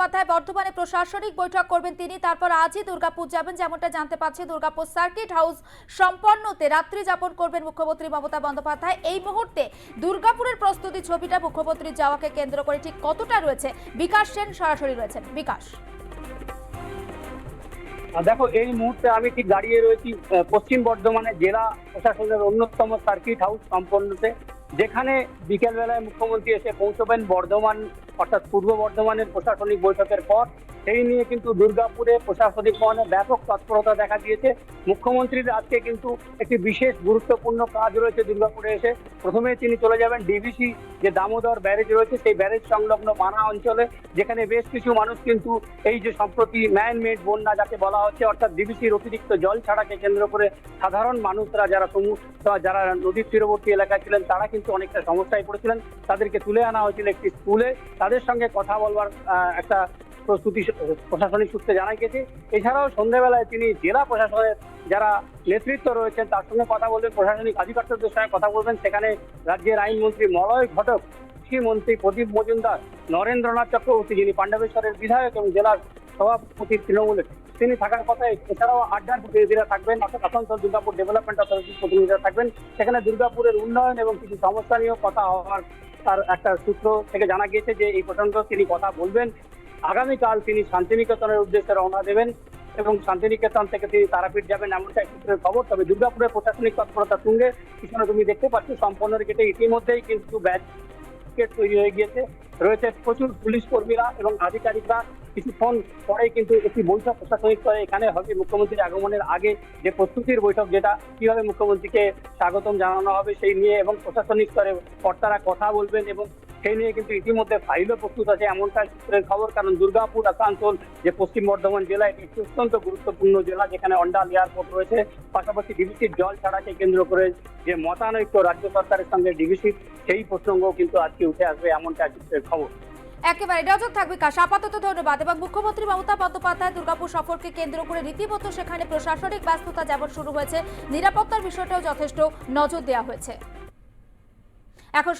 বন্দ্যোপাধ্যায় বর্ধমানে প্রশাসনিক বৈঠক করবেন তিনি। তারপর আজই দুর্গাপুর যাবেন, যেমনটা জানতে পারছি দুর্গাপুর সার্কিট হাউস সম্পন্নতে রাত্রি যাপন করবেন মুখ্যমন্ত্রী মমতা বন্দ্যোপাধ্যায়। এই মুহূর্তে দুর্গাপুরের প্রস্তুতি ছবিটা মুখ্যমন্ত্রীর যাওয়াকে কেন্দ্র করে ঠিক কতটা রয়েছে? বিকাশ সেন সরাসরি রয়েছেন। বিকাশ। দেখো, এই মুহূর্তে আমি ঠিক দাঁড়িয়ে রয়েছি পশ্চিম বর্ধমানের জেলা প্রশাসনের অন্যতম সার্কিট হাউস সম্পন্নতে, যেখানে বিকেলবেলায় মুখ্যমন্ত্রী এসে পৌঁছবেন বর্ধমান অর্থাৎ পূর্ব বর্ধমানের প্রশাসনিক বৈঠকের পর, সেই নিয়ে কিন্তু দুর্গাপুরে প্রশাসনিক মহলে ব্যাপক তৎপরতা দেখা দিয়েছে। মুখ্যমন্ত্রীর আজকে কিন্তু একটি বিশেষ গুরুত্বপূর্ণ কাজ রয়েছে দুর্গাপুরে এসে। প্রথমে তিনি চলে যাবেন ডিভিসি যে দামোদর ব্যারেজ রয়েছে, সেই ব্যারেজ সংলগ্ন মানা অঞ্চলে, যেখানে বেশ কিছু মানুষ কিন্তু এই যে সম্প্রতি ম্যান মেড বন্যা যাকে বলা হচ্ছে, অর্থাৎ ডিভিসির অতিরিক্ত জল ছাড়াকে কেন্দ্র করে সাধারণ মানুষরা যারা সমুদ্র যারা নদীর তীরবর্তী এলাকায় ছিলেন, তারা কিন্তু অনেকটা সমস্যায় পড়েছিলেন। তাদেরকে তুলে আনা হয়েছিল একটি স্কুলে। তাদের সঙ্গে কথা বলবার একটা প্রস্তুতি প্রশাসনিক সূত্রে জানা গেছে। এছাড়াও সন্ধ্যাবেলায় তিনি জেলা প্রশাসনের যারা নেতৃত্ব রয়েছেন, তার সঙ্গে কথা বলবেন, প্রশাসনিক আধিকারিকদের সঙ্গে কথা বলবেন। সেখানে রাজ্যের আইনমন্ত্রী মলয় ঘটক, কৃষিমন্ত্রী প্রদীপ মজুমদার, নরেন্দ্রনাথ চক্রবর্তী, যিনি পাণ্ডবেশ্বরের বিধায়ক এবং জেলার সভাপতি তৃণমূলের, তিনি থাকার কথা। এছাড়াও আড্ডার প্রতিনিধিরা থাকবেন আসানসোল দুর্গাপুর ডেভেলপমেন্ট অথরিটির প্রতিনিধিরা থাকবেন। সেখানে দুর্গাপুরের উন্নয়ন এবং কিছু সমস্যা নিয়েও কথা হওয়ার তার একটা সূত্র থেকে জানা গিয়েছে যে এই প্রসঙ্গ তিনি কথা বলবেন। আগামীকাল তিনি শান্তিনিকেতনের উদ্দেশ্যে রওনা দেবেন এবং শান্তিনিকেতন থেকে তিনি তারাপীঠ যাবেন এমনটা সূত্রের খবর। তবে দুর্গাপুরের প্রশাসনিক তৎপরতার সঙ্গে পিছনে তুমি দেখতে পাচ্ছ সম্পন্ন গেটে ইতিমধ্যেই কিন্তু ব্যাচ তৈরি হয়ে গিয়েছে। রয়েছে প্রচুর পুলিশ কর্মীরা এবং আধিকারিকরা কিছুক্ষণ পরেই কিন্তু একটি বৈঠক প্রশাসনিক স্তরে এখানে হবে। মুখ্যমন্ত্রীর আগমনের আগে যে প্রস্তুতির বৈঠক, যেটা কীভাবে মুখ্যমন্ত্রীকে স্বাগতম জানানো হবে সেই নিয়ে এবং প্রশাসনিক স্তরে কর্তারা কথা বলবেন এবং সেই নিয়ে কিন্তু ইতিমধ্যে ফাইলও প্রস্তুত আছে। এমনটা সূত্রের খবর, কারণ দুর্গাপুর, আসানসোল যে পশ্চিম বর্ধমান জেলা, এটি একটি অত্যন্ত গুরুত্বপূর্ণ জেলা যেখানে অন্ডাল এয়ারপোর্ট রয়েছে। পাশাপাশি ডিবিসির জল ছাড়াকে কেন্দ্র করে যে মতানৈক্য রাজ্য সরকারের সঙ্গে ডিবিসির সেই প্রসঙ্গ কিন্তু আজকে উঠে আসবে এমনটা সূত্রের খবর। একেবারে নজর থাকবে কাশ। আপাতত ধন্যবাদ। এবং মুখ্যমন্ত্রী মমতা বন্দ্যোপাধ্যায় দুর্গাপুর সফরকে কেন্দ্র করে রীতিমতো সেখানে প্রশাসনিক ব্যস্ততা যেমন শুরু হয়েছে, নিরাপত্তার বিষয়টাও যথেষ্ট নজর দেওয়া হয়েছে। এখন